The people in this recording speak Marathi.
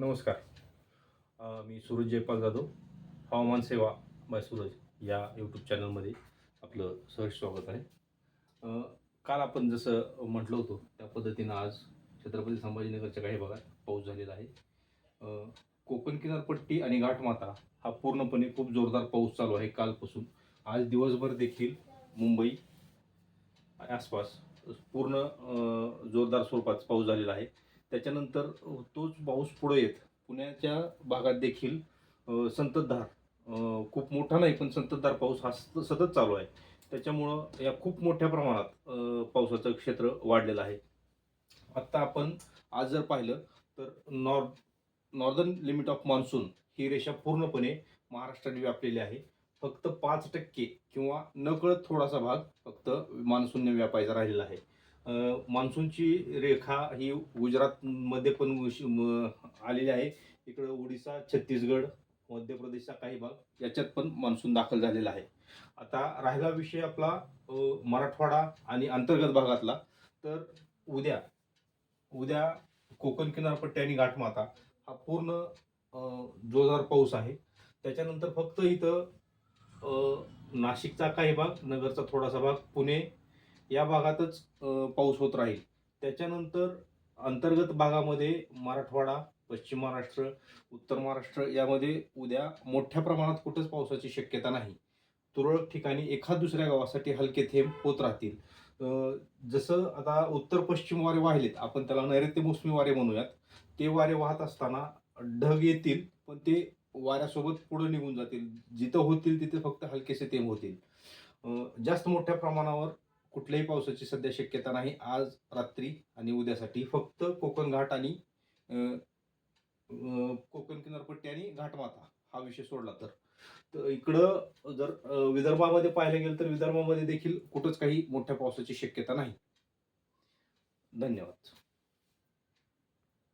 नमस्कार. मी सूरज जयपाल जाधव हवामान सेवा बाय सूरज या यूट्यूब चॅनलमध्ये आपलं सहर्ष स्वागत आहे. काल आपण जसं म्हटलं होतो त्या पद्धतीनं आज छत्रपती संभाजीनगरच्या काही भागात पाऊस झालेला आहे. कोकण किनारपट्टी आणि घाटमाता हा पूर्णपणे खूप जोरदार पाऊस चालू आहे कालपासून. आज दिवसभर देखील मुंबई आसपास पूर्ण जोरदार स्वरूपात पाऊस झालेला आहे. त्याच्यानंतर तोच पाऊस पुढे येत. पुण्याच्या भागात देखील संततधार खूप मोठा नाही पण संततधार पाऊस हा सतत चालू आहे. त्याच्यामुळं या खूप मोठ्या प्रमाणात पावसाचं क्षेत्र वाढलेलं आहे. आत्ता आपण आज जर पाहिलं तर north northern limit of monsoon ही रेषा पूर्णपणे महाराष्ट्राने व्यापलेली आहे. फक्त पाच टक्के किंवा नकळत थोडासा भाग फक्त मान्सूनने व्यापायचा राहिलेला आहे. मान्सूनची रेखा ही गुजरातमध्ये पण म- आलेली आहे. इकडं ओडिसा छत्तीसगड मध्य प्रदेशचा काही भाग याच्यात पण मान्सून दाखल झालेला आहे. आता राहिला विषय आपला मराठवाडा आणि अंतर्गत भागातला. तर उद्या उद्या कोकण किनारपट्टी आणि घाटमाता हा पूर्ण जोरदार पाऊस आहे. त्याच्यानंतर फक्त इथं नाशिकचा काही भाग नगरचा थोडासा भाग पुणे या भागातच पाऊस होत राहील. त्याच्यानंतर अंतर्गत भागामध्ये मराठवाडा पश्चिम महाराष्ट्र उत्तर महाराष्ट्र यामध्ये उद्या मोठ्या प्रमाणात कुठंच पावसाची शक्यता नाही. तुरळक ठिकाणी एखाद दुसऱ्या गावासाठी हलके थेंब होत राहतील. जसं आता उत्तर पश्चिम वारे वाहिलेत आपण त्याला नैऋत्य मोसमी वारे म्हणूयात. ते वारे वाहत असताना ढग येतील पण ते वाऱ्यासोबत पुढे निघून जातील. जिथं होतील तिथे फक्त हलकेसे थेंब होतील. जास्त मोठ्या प्रमाणावर कुठल्याही पावसाची सध्या शक्यता नाही. आज रात्री आणि उद्यासाठी फक्त कोकण घाट आणि कोकण किनारपट्टी आणि घाटमाथा हा विषय सोडला तर. तर इकडं जर विदर्भामध्ये पाहायला गेलं तर विदर्भामध्ये देखील कुठंच काही मोठ्या पावसाची शक्यता नाही. धन्यवाद.